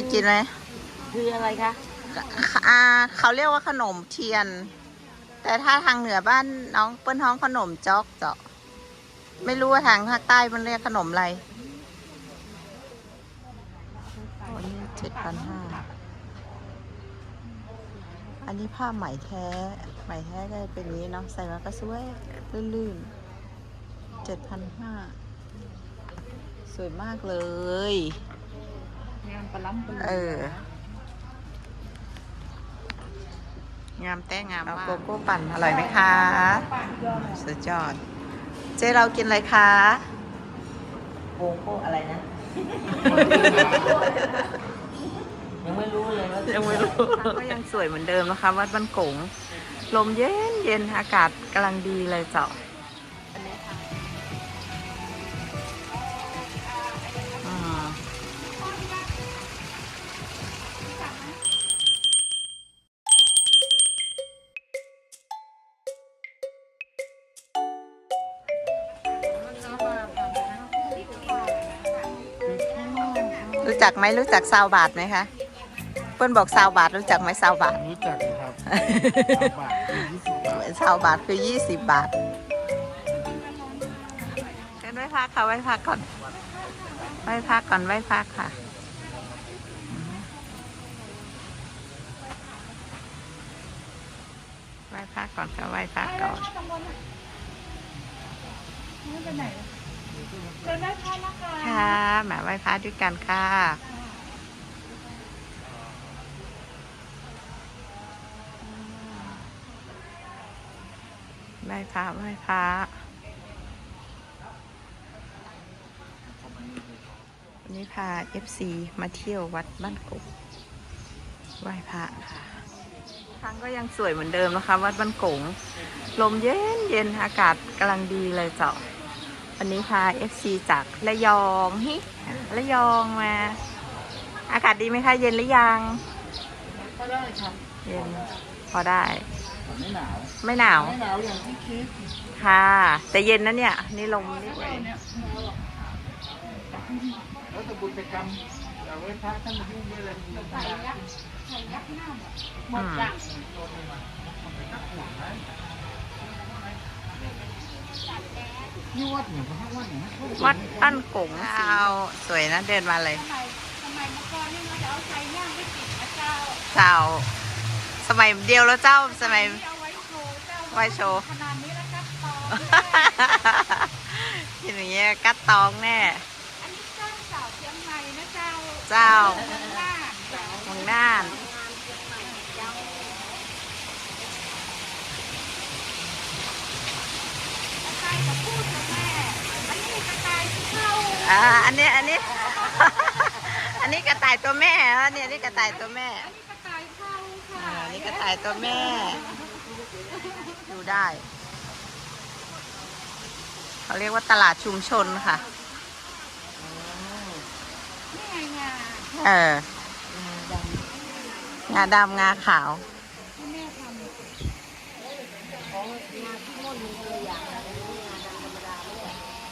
ยกินไหมคืออะไรคะอ่าเขาเรียกว่าขนมเทียน แต่ถ้าทางเหนือบ้านน้องเปิ้นท้องขนมจ๊อกเจาะไม่รู้ว่าทางภาคใต้มันเรียกขนมอะไรอันนี้เจ็ดพันห้าอันนี้ผ้าไหมแท้ไหมแท้ก็เป็นอย่างนี้เนาะใส่มาก็สวยลื่นๆเจ็ดพันห้าสวยมากเลย งานปลาล้ำปลาเออ งามแต่งามมากโกโก้ปั่นอร่อยไหมคะสุดยอด เจ๊เรากินอะไรคะ โกโก้อะไรนะ ยังไม่รู้เลยว่ายังไม่รู้ ก็ยังสวยเหมือนเดิมนะคะ วัดบ้านโกงลมเย็นเย็นอากาศกำลังดีเลยเจ้า จักไหมรู้จักซาวบาทไหมคะเปิ้ลบอกซาวบาทรู้จักไหมซาวบาทรู้จักครับสามบาทยี่สิบบาทซาวบาทคือยี่สิบบาทเชิญไหว้พักค่ะไหว้พักก่อนไหว้พักก่อนไหว้พักค่ะไหว้พักก่อนค่ะไหว้พักก่อน เดินได้พานะคะค่ะมาไหว้พระด้วยกันค่ะไหว้พระไหว้พระวันนี้พา FC มาเที่ยววัดบ้านกบไหว้พระค่ะทางก็ยังสวยเหมือนเดิมนะคะ วัดบ้านกงลมเย็นเย็นอากาศกำลังดีเลยเจ้า วันนี้พา FC จากระยองฮิระยองมา อากาศดีไหมคะ เย็นหรือยัง ก็ได้ครับเย็น พอได้ ไม่หนาวไม่หนาว ไม่หนาวอย่างที่คิดค่ะ แต่เย็นนะเนี่ย นี่ลมนี่แล้วแต่บุญกรรมอย่าไว้พระท่านมายุ่งด้วยเลยอืม นี่วัดเนี่ยพระวัดเนี่ยวัดบ้านกงเอาสวยนะเดินมาเลยสมัยสมัยเมื่อก่อนนี่เราจะเอาใจย่างไปกินนะเจ้าเจ้า สมัยเดียวแล้วเจ้าสมัยที่เอาไว้โชว์เจ้าไว้โชว์ขนาดนี้แล้วครับต่ออย่างเงี้ยกัดตองแน่อันนี้เจ้าสาวเชียงใหม่นะเจ้า เจ้าเมืองน่าน อ่าอันนี้อันนี้ อันนี้กระต่ายตัวแม่แล้วเนี่ยนี่กระต่ายตัวแม่อันนี้กระต่ายเข้าค่ะอ่านี่กระต่ายตัวแม่ ดูได้เขาเรียกว่าตลาดชุมชนค่ะ นี่ไงงาเอองาดำงาขาว ที่แม่ทำ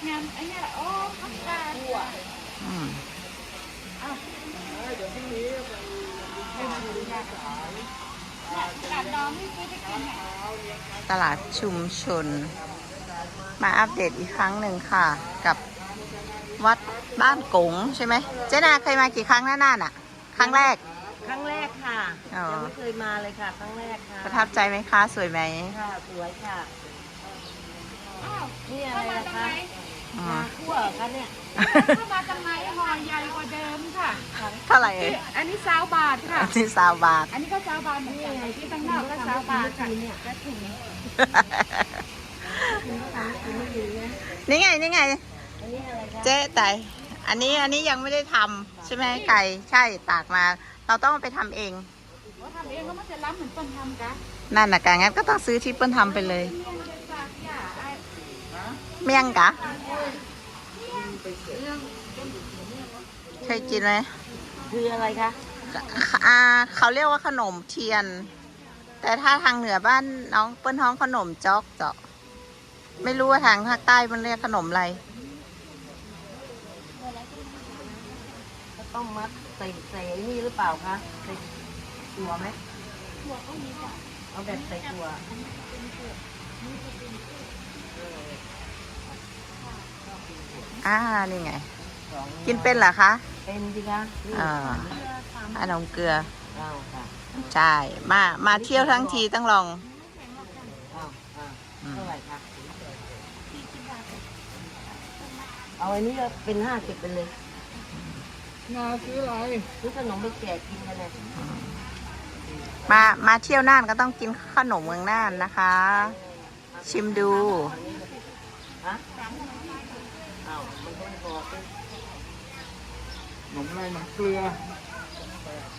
งานไอ้เนี่ยโอ้พักกาด อืม กาดดองไม่เคยได้กินเนี่ย ตลาดชุมชน มาอัปเดตอีกครั้งหนึ่งค่ะ กับวัดบ้านกงใช่ไหมเจ๊นาเคยมากี่ครั้งหน้าน่านอะ ครั้งแรก ครั้งแรกค่ะอ๋อ ยังไม่เคยมาเลยค่ะ ครั้งแรกค่ะประทับใจไหมคะ สวยไหม ค่ะสวยค่ะอ้าวนี่อะเข้าไรมานะทำไมคะ อืมามคั่วเหรอคะเนี่ยเข้ามาทำไมห่อใหญ่กว่าเดิมค่ะ เท่าไหร่เอ่ยอันนี้ซาวบาทค่ะที่สาวบาท อันนี้ก็ซาวบาทเหมือนกันที่ตั้งนอกก็ซาวบาทค่ะกระถิ่นนี่ไงนี่ไงอันนี้อะไรคะเจ๊ไต่อันนี้อันนี้ยังไม่ได้ทำใช่ไหมไก่ใช่ตากมา เราต้องไปทำเอง ว่าทำเองก็มันจะล้ำเหมือนต้นทำกะนั่นน่ะกะงั้นก็ต้องซื้อที่เปิ้ลทำไปเลยเมี่ยงเป็นฝากอย่าไอ้ เมี่ยงกะเคยกินไหมคืออะไรคะอ่าเขาเรียกว่าขนมเทียน แต่ถ้าทางเหนือบ้านน้องเปิ้ลท้องขนมจ๊อกเจาะไม่รู้ว่าทางภาคใต้มันเรียกขนมอะไรก็ต้องมัดใส่ใส่ไอ้นี่หรือเปล่าคะใส่ตัวไหมหัวก็มีจ้ะเอาแบบใส่ตัว อ่า นี่ไงสองกินเป็นเหรอคะ เป็นสิคะนี่อ่า ขนมเกลือ เอาค่ะใช่ มา มาเที่ยวทั้งทีต้องลอง เอาเอาอืม เท่าไหร่คะเอาอันนี้ก็เป็นห้าสิบไปเลยนาซื้ออะไรซื้อขนมไปแจกกินกันเลยมา มาเที่ยวน่านก็ต้องกินขนมเมืองน่านนะคะ ชิมดู ฮะเอามันก็ไม่พอสิ หนมอะไรหนมเกลือ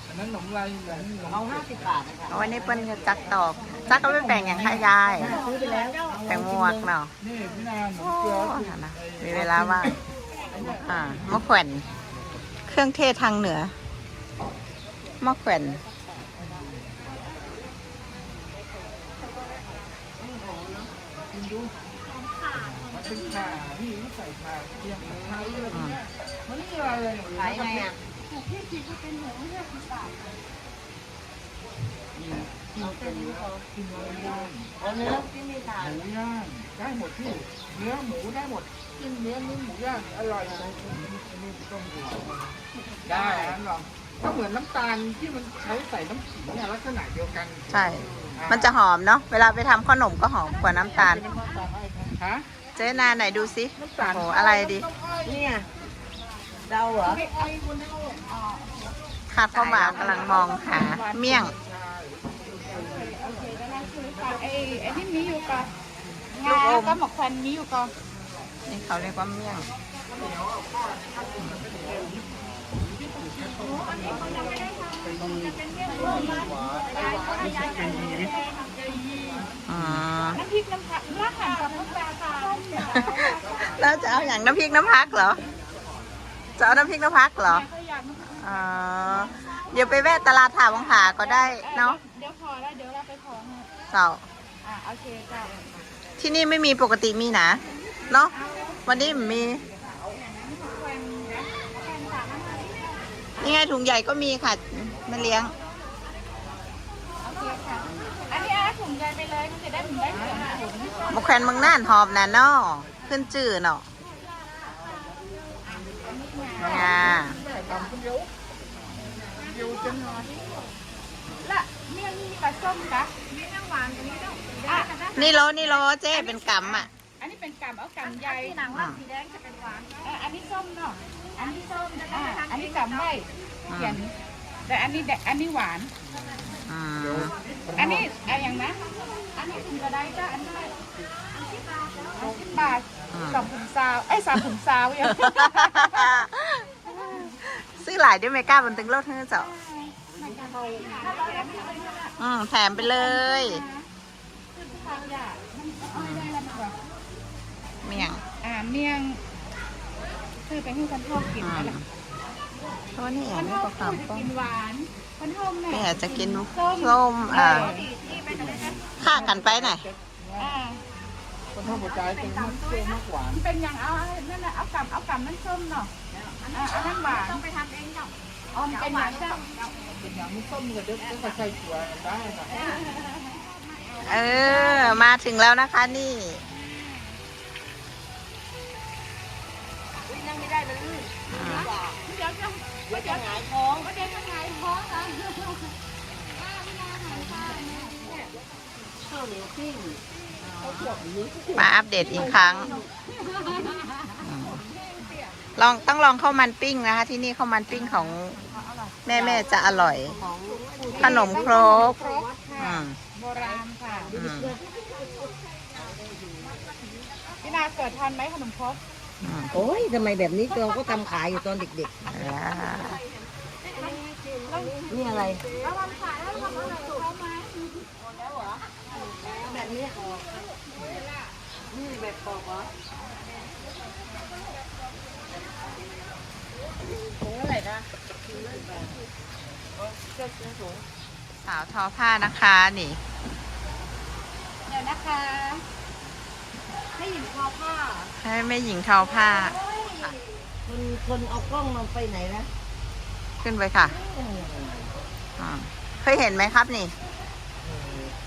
อันนั้นหนมอะไรแบบนี้หนมเอาห้าสิบบาทนะคะเอาวันนี้เปิ้ลจะจักตอก จักก็ไม่แบ่งอย่างค่ายาย ซื้อไปแล้วแบ่งหมวกเนาะนี่พี่นาหนมโอ้เกลือนั่นนะมีเวลาว่างอ่ามะแขวนเครื่องเทศทางเหนือมะแขวนกินดูมัน เป็นขาพี่ใส่ขาเทียมขายเลยเนี่ยมันนี่อะไรเลยขายไงอะที่คิดว่าเป็นหมูห้าสิบบาทเอาแค่นี้พอกินอะไรย่างเอาเนื้อที่ไม่ทานหมูย่างได้หมดพี่เนื้อหมูได้หมดกินเนื้อนุ่มหมูย่างอร่อยอันนี้ต้มดูได้อันลองก็เหมือนน้ำตาลที่มันใช้ใส่น้ำขิงเนี่ยลักษณะเดียวกัน ใช่ มันจะหอมเนาะ เวลาไปทำขนมก็หอมกว่าน้ำตาลฮะ เจ๊นาไหนดูสิน้ำตาลโอ้โหอะไรดี เนี่ยเดาเหรอคาดเข้ามากำลังมองหาเมี่ยงไอ้ไอ้ที่มีอยู่ก่อนลูงากอมก็หมกควันมีอยู่ก่อนนี่เขาเรียกว่าเมี่ยงอืมน้ำพริกน้ำผักลาดหั่นกับน้ำปลาค่ะแล้วจะเอาอย่างน้ำพริกน้ำพักเหรอ จะเอาน้ำพริกน้ำพักเหรอก็อยากน้ำผักอ๋อ เดี๋ยวไปแวะตลาดถาวังผาก็ได้เนาะ เดี๋ยวพอแล้วเดี๋ยวเราไปขอให้เจ้าอะโอเคจ้ะที่นี่ไม่มีปกติมีนะ เนาะ วันนี้มี นี่ไงถุงใหญ่ก็มีค่ะมาเลี้ยงโอเคค่ะอันนี้อา ถุงใหญ่ไปเลยมันจะได้ได้เหมือนถุงมะแขวนเมืองน่านหอมนะเนาะขึ้นจื่อเนาะงาทำคนเดียวเดียวจนละเมี่ยมีปลาส้มกะมีน้ำหวานกันนี้ต้องอะนี่โลนี่โลเจ๊เป็นกำอะ อันนี้เป็นกำเอากำใหญ่หนังว่าสีแดงจะเป็นหวานอันนี้ส้มเนาะอันนี้ส้มอ่าอันนี้กำใบเขียนแต่อันนี้แดงอันนี้หวาน อ มอันนี้อะไรอย่างนะ อันนี้ถุงกระไดจ้ะอันนี้สิบบาทสิบบาทสองถุงซาวไอ้ยสามถุงซาวอย่างซื้อหลายด้วยไหมกล้าบนตึงรถเฮ้เจ้าอืมแถมไปเลยเมี่ยงอ่าเมี่ยงคือเป็นให้คนชอบกินอือะไรมเพราะว่านี่คอันนนี้ชอก็บความจะป้องกินหวาน คนชอบไม่เนี่ยอยากจะกินส้มอ่าค่ากันไปหน่อยอ่าคนทั่วไปเป็นมากเปรี้ยวมากหวานมันเป็นอย่างเอานั่นแหละเอากำเอากำนั่นส้มเนาะอ่าอันนั้นหวานต้องไปทำเองเนาะอ๋อมันเป็นอย่างจ้ะเป็นอย่างนี้ต้มกับเด็กก็ใส่ถั่วได้ค่ะเออ มาถึงแล้วนะคะนี่นั่งไม่ได้เลยอืมเดี๋ยวจะเดี๋ยวจะหงายท้องเดี๋ย ม่น่าหายค่ะเนี่ยข้าวเหนียวปิ้งมาอัปเดตอีกครั้งอืมลองต้องลองข้าวมันปิ้งนะคะ ที่นี่ข้าวมันปิ้งของแม่แม่จะอร่อยของผู้ขนมครกครกอืค่ะมโบราณค่ะอืมพี่นาเกิดทันไหมขนมครกอืมโอ้ยทำไมแบบนี้เราก็ทำขายอยู่ตอนเด็กอ่าๆนี่ อะไรแล้ววันขายแล้วทำอะไรเขาไหมแบบนี้นี่แบบปอกเหรอถุงอะไรนะสาวทอผ้านะคะนี่ เดี๋ยวนะคะให้หญิงทอผ้า ให้แม่หญิงทอผ้า คนคนเอากล้องมาไปไหนนะ ขึ้นไปค่ะ อ่าเคยเห็นไหมครับนี่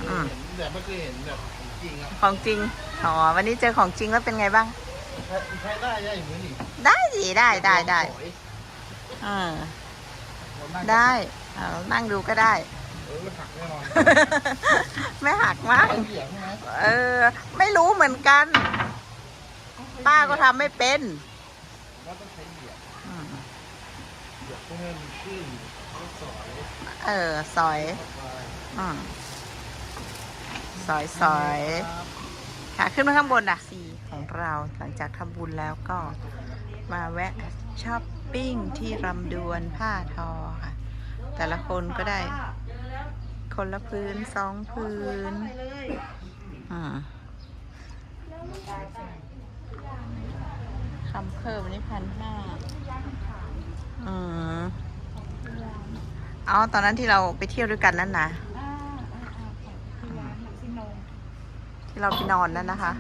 อืม แต่ไม่เคยเห็นแบบของจริงอะของจริง อ๋อ วันนี้เจอของจริงแล้วเป็นไงบ้าง ใช้ใช้ได้ใช่ไหมนี่ได้สิได้ได้ได้ลองถอยอ่าเรานั่งได้เอานั่งดูก็ได้ เออหักแน่นอนไม่หักมั้งใช้เหยียบใช่ไหมเออ ไม่รู้เหมือนกัน ป้าก็ทำไม่เป็น ว่าต้องใช้เหยียบ อืม เหยียบเพื่อให้มันขึ้นแล้วสอย เออสอยไปอืมสอยสอยค่ะขึ้นมาข้างบนอะสีของเราหลังจากทำบุญแล้วก็มาแวะช้อปปิ้งที่รำดวนผ้าทอค่ะ แต่ละคนก็ได้ คนละพื้นสองพื้นอ่าคำเพิ่มนี่พันห้าอืม เอาตอนนั้นที่เราไปเที่ยวด้วยกันนั่นนะอ่าอ่าอ่าของร้านซิโนที่เราไปนอนนั่นนะคะ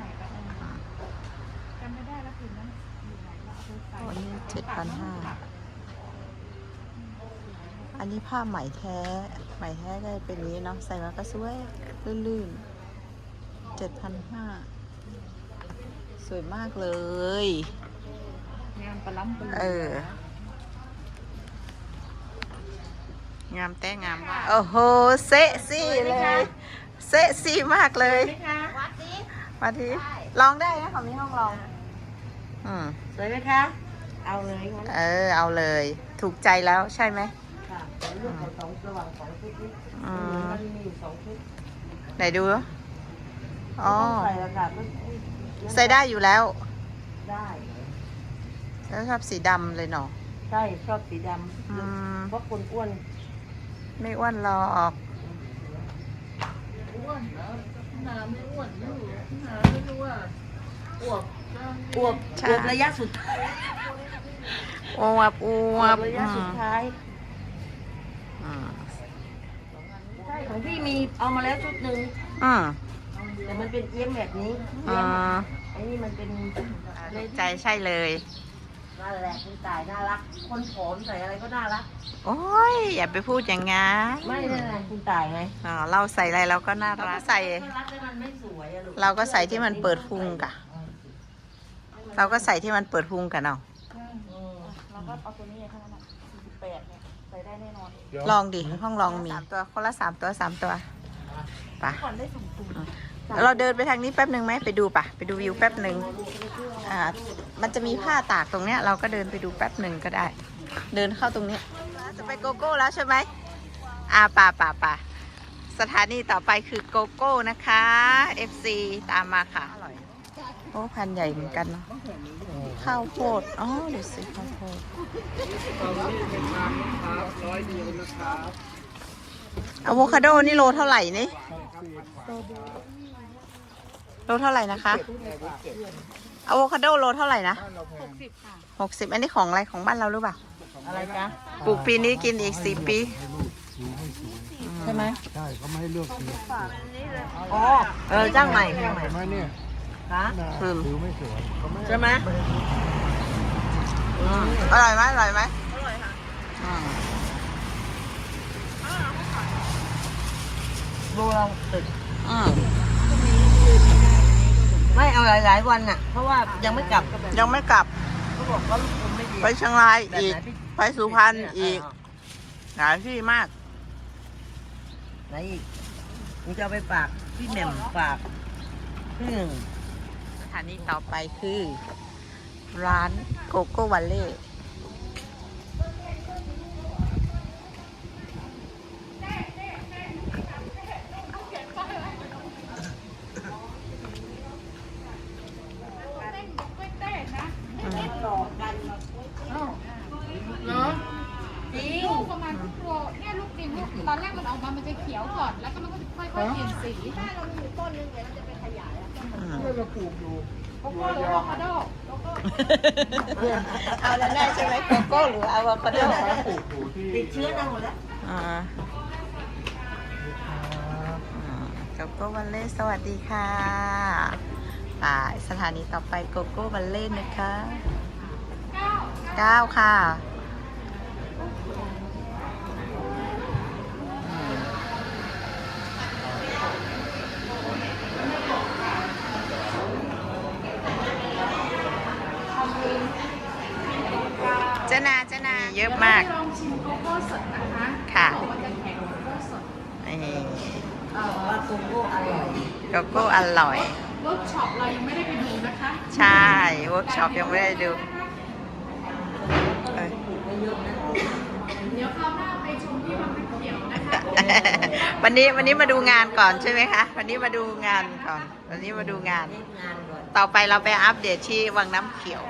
จำไม่ได้แล้วคืนนั้นอยู่ไหนแล้วเอาไปใส่วันนี้เจ็ดพันห้าอันนี้ผ้าไหมแท้ไหมแท้ก็จะเป็นอย่างนี้เนาะใส่มาก็สวยลื่นๆเจ็ดพันห้าสวยมากเลย งานปลาล้ำปลาเออ งามแต่งามมากโอ้โหเซ็กซี่เลยเซ็กซี่มากเลยไหมคะวัดดิมาทีลองได้นะของนี้ห้องลองอืมสวยไหมคะ เอาเลยงั้นเออเอาเลย ถูกใจแล้วใช่ไหมค่ะเดี๋ยวเลือกเอาสองระหว่างสองชุดนี้อืมมันมีอยู่สองชุดไหนดูอ๋อไม่ต้องใส่แล้วค่ะไม่ใส่ได้อยู่แล้ว ได้แล้วชอบสีดำเลยเนาะใช่ชอบสีดอืมำเพราะคนอ้วน ไม่อ้วนหรอกอ้วนนะหนาไม่อ้วนอยู่หนาไม่รู้ว่าอ้วกจ้างอวบใช่อวบระยะสุดท้ายอวบออววบบระยะสุดท้ายอืมใช่ของพี่มีเอามาแล้วชุดหนึ่งอืมแต่มันเป็นเอี้ยมแบบนี้อืเอี้ยมมไอ้นี่มันเป็นถูกใจใช่เลย นั่นแหละคุณตายน่ารัก คนผอมใส่อะไรก็น่ารัก โอ้ยอย่าไปพูดอย่างงั้นไม่นั่นแหละคุณตายไงอ๋อเราใส่อะไรเราก็น่ารักใส่น่ารักแต่มันไม่สวยอะลูกเราก็ใส่ที่มันเปิดพุงกะ เราก็ใส่ที่มันเปิดพุงกันเอาอืมเราก็เอาตัวนี้เท่านั้นอะ48เนี่ยใส่ได้แน่นอนเดี๋ยวลองดิห้องลองมีสามตัวคนละสามตัวสามตัวไปะก่อนได้สองตัวเราเดินไปทางนี้แป๊บหนึ่งไหมไปดูปะไปดูวิวแป๊บหนึ่ง อ่ามันจะมีผ้าตากตรงเนี้ย เราก็เดินไปดูแป๊บหนึ่งก็ได้ เดินเข้าตรงนี้จะไปโกโก้แล้วใช่ไหมอ่าป่าป่าป่าสถานีต่อไปคือโกโก้นะคะ FC ตามมาค่ะอร่อยโอ้พันใหญ่เหมือนกันเนาะข้าวโพดอ๋อดูสิข้าวโพดตอนนี้เป็นน้ำนะครับร้อยเดียวนะครับอะโวคาโดนี่โลเท่าไหร่นี่โลเท่าไหร่นะคะ อะโวคาโดโลเท่าไหร่นะบ้านเราแพง60ค่ะหกสิบอันนี้ของอะไรของบ้านเราหรือเปล่า อะไรจ๊ะ ปลูกปีนี้กินอีกสี่ปีใช่ไหมใช่เขาไม่ให้เลือกสีอ๋อ เออจ้างใหม่จ้างใหม่เห็นไหมเนี่ยคะหน้าผิวไม่สวยเขาไม่ให้ใช่ไหมอืมอร่อยไหมอร่อยไหมอร่อยค่ะดูเราตึกอืม ไม่เอาหลาย ๆ วันน่ะ เพราะว่ายังไม่กลับยังไม่กลับเขาบอกว่าลูกคุณไม่ดี ไปเชียงรายแบบอีกไหนพี่ ไปสุพรรณอีกหลายที่มาก ไหนอีกมึงจะเอาไปฝากพี่แหม่มฝากพี่หนึ่ง สถานีต่อไปคือ ร้านโกโก้วัลเล่อืม เหรอ ลูกประมาณทุกตัวเนี่ยลูกจริงลูกตอนแรกมันออกมา มันจะเขียวก่อน แล้วก็มันก็จะค่อยๆเปลี่ยนสีถ้าเรามีต้นนึงเดี๋ยวเราจะไปขยาย อืม เพื่อนเราปลูกอยู่ โกโก้หรืออะโวคาโด เอาแล้วได้ใช่ไหมโกโก้หรืออะโวคาโดเขาปลูกอยู่ที่ติดเชื้อนะหมดแล้วอ่าโกโก้วันเล่สวัสดีค่ะไปสถานีต่อไปโกโก้วันเล่นะคะเก้าค่ะ สดนะคะค่ะเขาบอกว่าจะแข็งโกโก้สดนี่เขาบอกว่าโกโก้อร่อยโกโก้อร่อย เวิร์กช็อปเรายังไม่ได้ไปดูนะคะใช่เวิร์กช็อปยังไม่ได้ดูเอ้ยไม่เยอะนะเดี๋ยวคราวหน้าไปชมที่วังน้ำเขียวนะคะวันนี้วันนี้มาดูงานก่อนใช่ไหมคะ วันนี้มาดูงานก่อน วันนี้มาดูงาน เล่นงานก่อน ต่อไปเราไปอัปเดตที่วังน้ำเขียว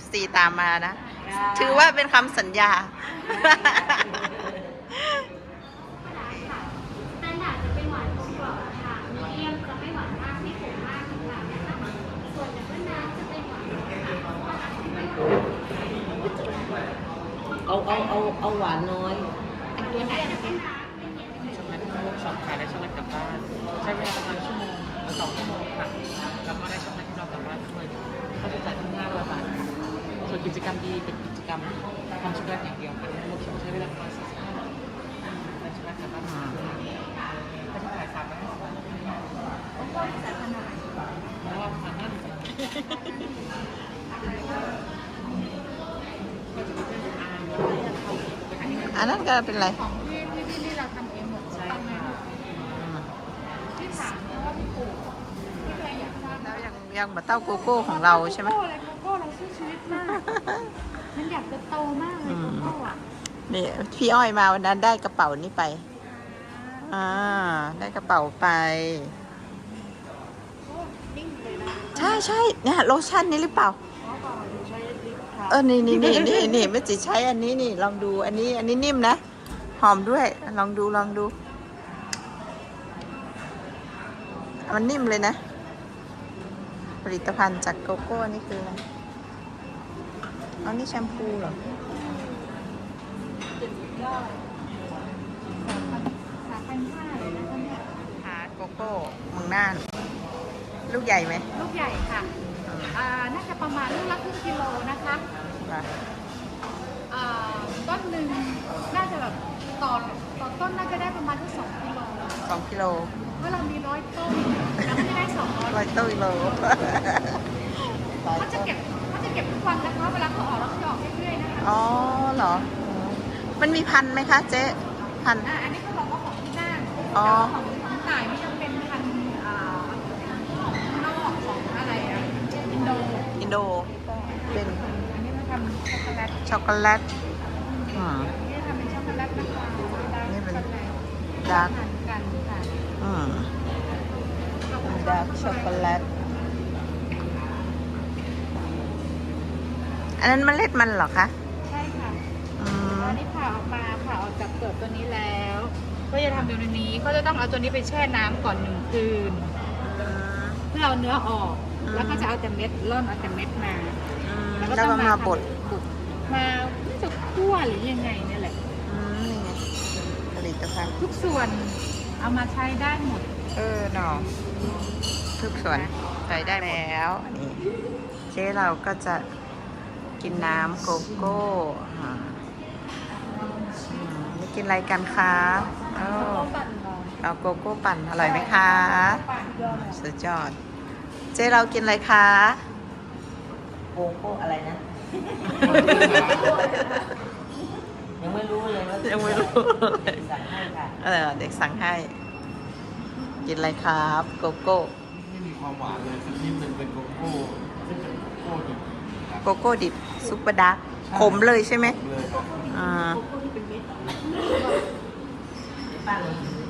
FC ตามมานะ ถือว่าเป็นคำสัญญา สแตนดาร์ดจะเป็นหวานกลมกล่อมค่ะมีเดียมจะไม่หวานมากไม่ขมมากค่ะนะคะส่วนดับเบิลน้ำจะเป็นหวานค่ะเพราะว่าอาจจะไม่หวานเอาเอาเอาเอาหวานน้อยอันนี้จะเป็นน้ำเป็นเย็นเป็นช็อกโกแลตเวิร์กช็อปขายได้ช็อกโกแลตกลับบ้านใช้เวลาประมาณชั่วโมงหรือสองชั่วโมงค่ะแล้วก็ได้ช็อกโกแลต ส่วนกิจกรรมดีเป็นกิจกรรมทำช็อกโกแลตอย่างเดียวเป็นเวิร์กช็อปใช้เวลาประมาณสี่สิบห้านาทีได้ช็อกโกแลตกลับบ้านค่าใช้จ่ายสามร้อยห้าสิบบาทเพราะว่าประมาณห้าสิบอันนั้นก็เป็นไรของที่ที่ที่นี่เราทำเองหมดใช่ไหมที่ถามเพราะว่าพี่ปู่พี่เคยอยากทราบแล้วยังยังมาเต้าโกโก้ของเราใช่ไหม นี่พี่อ้อยมาวันนั้นได้กระเป๋านี้ไป อ่า ได้กระเป๋าไปนิ่งเลยนะใช่ใช่เนี่ยโลชั่นนี้หรือเปล่าเพราะก่อนใช้ลิปทาเออ นี่นี่นี่นี่นี่ไม่จิใช้อันนี้นี่ ลองดูอันนี้อันนี้นิ่มนะ หอมด้วย ลองดูลองดู มันนิ่มเลยนะ ผลิตภัณฑ์จากโกโก้นี่คืออะไร เอานี่แชมพูเหรอ สามพันห้าเลยนะคะเนี่ยหาโกโก้เมืองน่าน ลูกใหญ่ไหมลูกใหญ่ค่ะอ่าน่าจะประมาณลูกละครึ่งกิโลนะคะอะอ่าต้นหนึ่งน่าจะแบบต่อต่อต้นน่าจะได้ประมาณที่สองกิโลสองกิโลเพราะเรามีร้อยต้นเราไม่ได้สองร้อยร้อยต้นกิโลร้อยเขาจะต้นเก็บเขาจะเก็บทุกวันนะคะเวลาเขาออกแล้วเขาจะออกเรื่อยๆนะคะอ๋อเหรอ มันมีพันธุ์ไหมคะเจ๊พันธุ์อ่าอันนี้เขาบอกว่าของที่น่านอ๋อแต่ว่าของของต่ายนี่จะเป็นพันธุ์อ่านอกของอะไรอะอินโดอินโด เป็นอันนี้มาทำช็อกโกแลตช็อกโกแลตอืมอันนี้ทำเป็นช็อกโกแลตนะคะดาร์กนี่เป็นช็อกโกแลตดาร์กทานกันค่ะอืมขอบคุณดาร์กช็อกโกแลตอันนั้นเมล็ดมันเหรอคะ ใช่ค่ะ อืม อันนี้ผ่าออกมา ผ่าออกจากเปลือกตัวนี้แล้ว ก็จะทำแบบนี้เขาจะต้องเอาตัวนี้ไปแช่น้ำก่อนหนึ่งคืน เพื่อเอาเนื้อออกอืมแล้วก็จะเอาแต่เม็ดร่อนเอาแต่เม็ดมาอืมแล้วก็แล้วต้ก็องมาบดทำบดมาน่าจะคั่วหรือยังไงเนี่ยแหละ อืมนี่ไงผลิตภัณฑ์ทุกส่วนเอามาใช้ได้หมด เออหนอทุกส่วนใส่ได้แล้วนี่เจ๊เราก็จะกินน้ำโกโก้อ่าอืมนี่ กินอะไรกันคะเออเอาโกโก้ปั่นอร่อยไหมคะสุดยอด เจ๊เรากินอะไรคะโกโก้อะไรนะ ยังไม่รู้เลยว่ายัยังไม่รู้สั่งให้ค่ะเออเด็กสั่งให้ กินอะไรครับโกโก้ไม่มีความหวานเลยสักนิดหนึ่งเป็นโกโก้ซึ่งเป็นโกโก้ดิบโกโก้ดิบซุปเปอร์ดักขมเลยใช่ไหมเลยครับอ่า ป้าลองชิม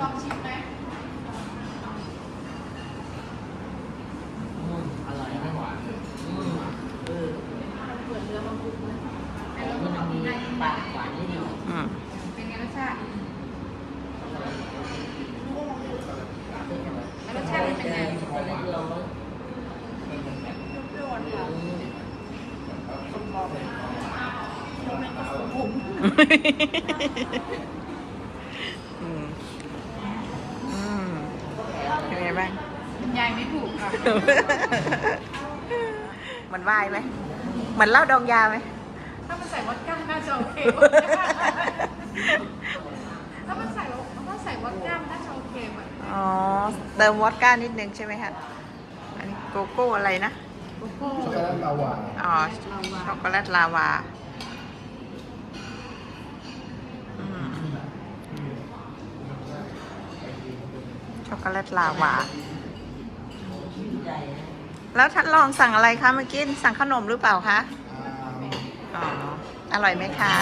ลองชิมไหมอร่อยไม่หวานเลยอืมเออเปิดเรือมาบุกเลยไอ้รสมันมันมีได้ปากหวานนิดหน่อยอืมเป็นไงรสชาติแล้วรสชาติเป็นไงช็อกโกแลตร้อเปรี้ยวๆค่ะอืม อืมเป็นไงบ้าง บรรยายไม่ถูกค่ะ มันวายไหมเหมือนเหล้าดองยาไหม ถ้ามันใส่วอดก้าน่าจะโอเคถ้ามันใส่ถ้าใส่วอดก้ามันน่าจะโอเคเหมือนอ๋อเติมวอดก้านิดนึงใช่ไหมคะอันนี้โกโก้อะไรนะโช็อกโกแลตลาวาอ๋อช็อกโกแลตลาวา ช็อกโกแลตลาวา แล้วท่านลองสั่งอะไรคะเมื่อกี้สั่งขนมหรือเปล่าคะอ๋ออร่อยไหมคะ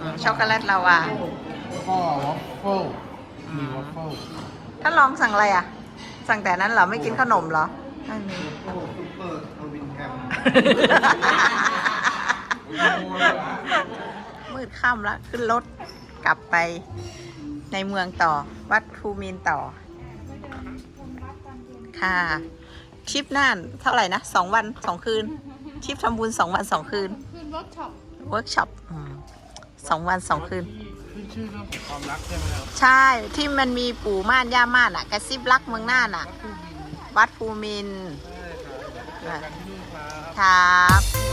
อืมช็อกโกแลตลาวา ก็วอฟเฟิลมีวอฟเฟิลท่านลองสั่งอะไรอะ สั่งแต่นั้นเหรอไม่กินขนมเหรอไม่มี โอ้ซุปเปอร์ทวินแฮมมืดค่ำแล้วขึ้นรถกลับไป ในเมืองต่อ วัดภูมินทร์ต่อ ค่ะ ทริปน่านเท่าไหร่นะสองวันสองคืน ทริปทำบุญสองวันสองคืน คืนเวิร์กช็อปเวิร์กช็อปอืมสองวันสองคืน ขึ้นชื่อเรื่องของความรักใช่ไหมครับใช่ที่มันมีปู่ม่านย่าม่านอะกระซิบรักเมืองน่านอะวัดภูมินทร์ใช่ครับเจอกันที่นู่นครับ ครับ